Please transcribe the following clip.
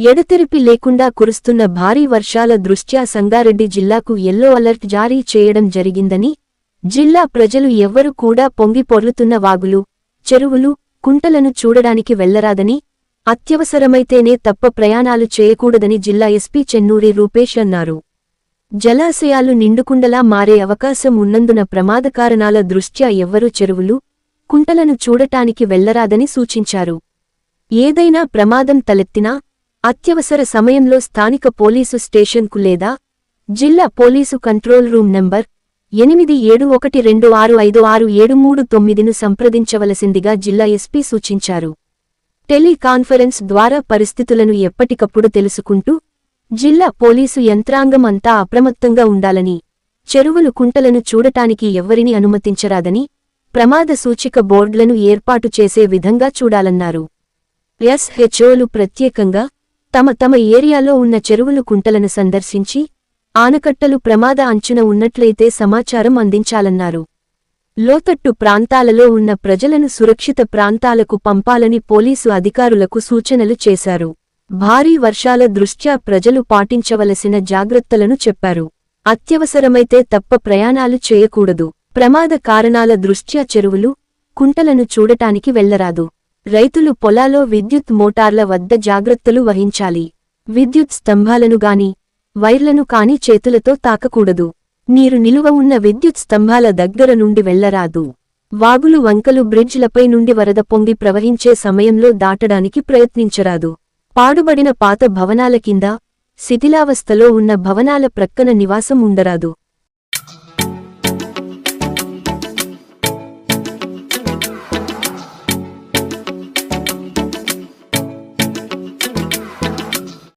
ఎడతెరిపి లేకుండా కురుస్తున్న భారీ వర్షాల దృష్ట్యా సంగారెడ్డి జిల్లాకు ఎల్లో అలర్ట్ జారీ చేయడం జరిగిందని జిల్లా ప్రజలు ఎవ్వరూ కూడా పొంగి పొర్లుతున్న వాగులు చెరువులు కుంటలను చూడడానికి వెళ్ళరాదని అత్యవసరమైతేనే తప్ప ప్రయాణాలు చేయకూడదని జిల్లా ఎస్పీ చెన్నూరి రూపేష్ అన్నారు. జలాశయాలు నిండుకుండలా మారే అవకాశం ఉన్నందున ప్రమాదకారణాల దృష్ట్యా ఎవ్వరూ చెరువులు కుంటలను చూడటానికి వెళ్ళరాదని సూచించారు. ఏదైనా ప్రమాదం తలెత్తినా అత్యవసర సమయంలో స్థానిక పోలీసు స్టేషన్కు లేదా జిల్లా పోలీసు కంట్రోల్ రూమ్ నంబర్ ఎనిమిది ఏడు ఒకటి రెండు ఆరు ఐదు ఆరు ఏడు మూడు తొమ్మిదిను సంప్రదించవలసిందిగా జిల్లా ఎస్పీ సూచించారు. టెలికాన్ఫరెన్స్ ద్వారా పరిస్థితులను ఎప్పటికప్పుడు తెలుసుకుంటూ జిల్లా పోలీసు యంత్రాంగం అంతా అప్రమత్తంగా ఉండాలని చెరువులు కుంటలను చూడటానికి ఎవ్వరిని అనుమతించరాదని ప్రమాద సూచిక బోర్డులను ఏర్పాటు చేసే విధంగా చూడాలన్నారు. ఎస్హెచ్ఓలు ప్రత్యేకంగా తమ తమ ఏరియాలో ఉన్న చెరువులు కుంటలను సందర్శించి ఆనకట్టలు ప్రమాద అంచున ఉన్నట్లయితే సమాచారం అందించాలన్నారు. లోతట్టు ప్రాంతాలలో ఉన్న ప్రజలను సురక్షిత ప్రాంతాలకు పంపాలని పోలీసు అధికారులకు సూచనలు చేశారు. భారీ వర్షాల దృష్ట్యా ప్రజలు పాటించవలసిన జాగ్రత్తలను చెప్పారు. అత్యవసరమైతే తప్ప ప్రయాణాలు చేయకూడదు. ప్రమాద కారణాల దృష్ట్యా చెరువులు కుంటలను చూడటానికి వెళ్ళరాదు. రైతులు పొలాలో విద్యుత్ మోటార్ల వద్ద జాగ్రత్తలు వహించాలి. విద్యుత్ స్తంభాలను గాని వైర్లను కాని చేతులతో తాకకూడదు. నీరు నిలువ ఉన్న విద్యుత్ స్తంభాల దగ్గర నుండి వెళ్ళరాదు వాగులు వంకలు బ్రిడ్జ్లపై నుండి వరద పొంగి ప్రవహించే సమయంలో దాటడానికి ప్రయత్నించరాదు. పాడుబడిన పాత భవనాల కింద శిథిలావస్థలో ఉన్న భవనాల ప్రక్కన నివాసం ఉండరాదు.